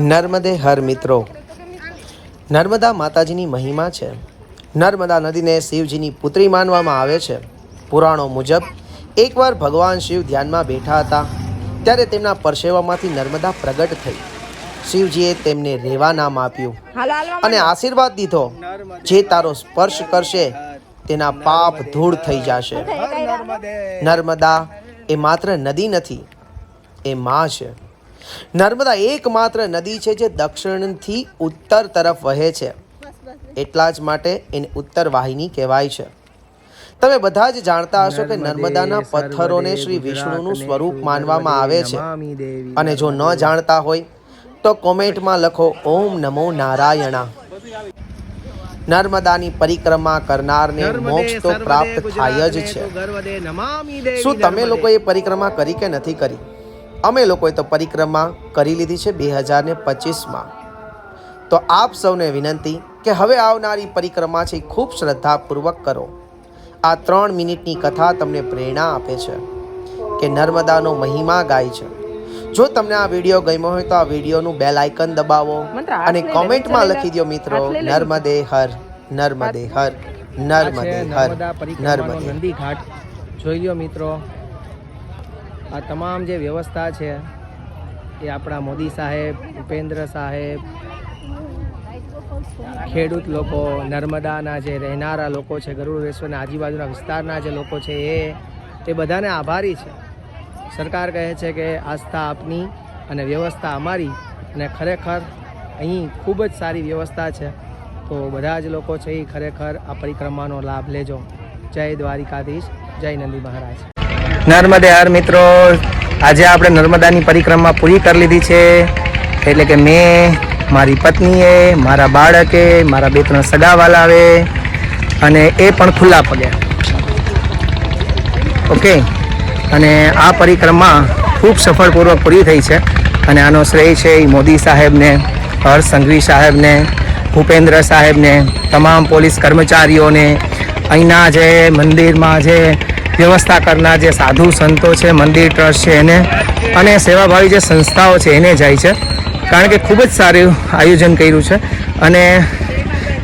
નર્મદે હર મિત્રો. નર્મદા માતાજીની મહિમા છે. નર્મદા નદીને શિવજીની પુત્રી માનવામાં આવે છે. પુરાણો મુજબ એકવાર ભગવાન શિવ ધ્યાનમાં બેઠા હતા ત્યારે તેમના પરસેવામાંથી નર્મદા પ્રગટ થઈ. શિવજીએ તેમને રેવા નામ આપ્યું અને આશીર્વાદ દીધો. જે તારો સ્પર્શ કરશે તેના પાપ ધૂળ થઈ જશે. નર્મદા એ માત્ર નદી નથી એ માં છે. નર્મદા એકમાત્ર નદી છે જે દક્ષિણથી ઉત્તર તરફ વહે છે. એટલા જ માટે એને ઉત્તર વાહિની કહેવાય છે. તમે બધા જ જાણતા હશો કે નર્મદાના પથ્થરોને શ્રી વિષ્ણુનું સ્વરૂપ માનવામાં આવે છે. અને જો ન જાણતા હોય તો કોમેન્ટમાં લખો ઓમ નમો નારાયણા. નર્મદાની પરિક્રમા કરનારને મોક્ષ તો પ્રાપ્ત થાય જ છે. શું તમે લોકો એ પરિક્રમા કરી કે નથી કરી? અમે લોકોએ તો પરિક્રમા કરી લીધી છે બે હજાર ને પચીસમાં. તો આપ સૌને વિનંતી કે હવે આવનારી પરિક્રમા છે ખૂબ શ્રદ્ધાપૂર્વક કરો. આ ત્રણ મિનિટની કથા તમને પ્રેરણા આપે છે કે નર્મદાનો મહિમા ગાય છે. જો તમને આ વીડિયો ગમ્યો હોય તો આ વિડીયોનું બેલ આઇકન દબાવો અને કોમેન્ટમાં લખી દો મિત્રો નર્મદે હર નર્મદે હર નર્મદે હર નર્મદે નંદી ઘાટ. જોઈ લ્યો મિત્રો આ તમામ જે વ્યવસ્થા છે એ આપણા મોદી સાહેબ, ઉપેન્દ્ર સાહેબ, ખેડૂત લોકો, નર્મદાના જે રહેનારા લોકો છે ગરુડેશ્વરના આજુબાજુના વિસ્તારના જે લોકો છે એ એ બધાને આભારી છે. સરકાર કહે છે કે આસ્થા આપની અને વ્યવસ્થા અમારી અને ખરેખર અહીં ખૂબ જ સારી વ્યવસ્થા છે. તો બધા જ લોકો છે એ ખરેખર આ પરિક્રમાનો લાભ લેજો. જય દ્વારિકાધીશ, જય નંદી મહારાજ. નર્મદે હર મિત્રો, આજે આપણે નર્મદાની પરિક્રમા પૂરી કરી લીધી છે. એટલે કે મેં, મારી પત્નીએ, મારા બાળકે, મારા બે ત્રણ સગાવાલાવે અને એ પણ ખુલ્લા પગે. ઓકે? અને આ પરિક્રમા ખૂબ સફળપૂર્વક પૂરી થઈ છે. અને આનો શ્રેય છે એ મોદી સાહેબને, હર્ષ સંઘવી સાહેબને, ભૂપેન્દ્ર સાહેબને, તમામ પોલીસ કર્મચારીઓને. અહીંના જે મંદિરમાં જે વ્યવસ્થા કરનાર જે સાધુ સંતો છે, મંદિર ટ્રસ્ટ છે એને અને સેવાભાવી જે સંસ્થાઓ છે એને જાય છે. કારણ કે ખૂબ જ સારું આયોજન કર્યું છે અને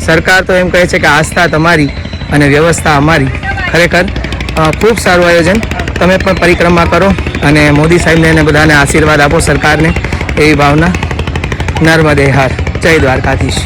સરકાર તો એમ કહે છે કે આસ્થા તમારી અને વ્યવસ્થા અમારી. ખરેખર ખૂબ સારું આયોજન. તમે પણ પરિક્રમા કરો અને મોદી સાહેબને અને બધાને આશીર્વાદ આપો સરકારને એવી ભાવના. નર્મદે હાર. જય દ્વારકાધીશ.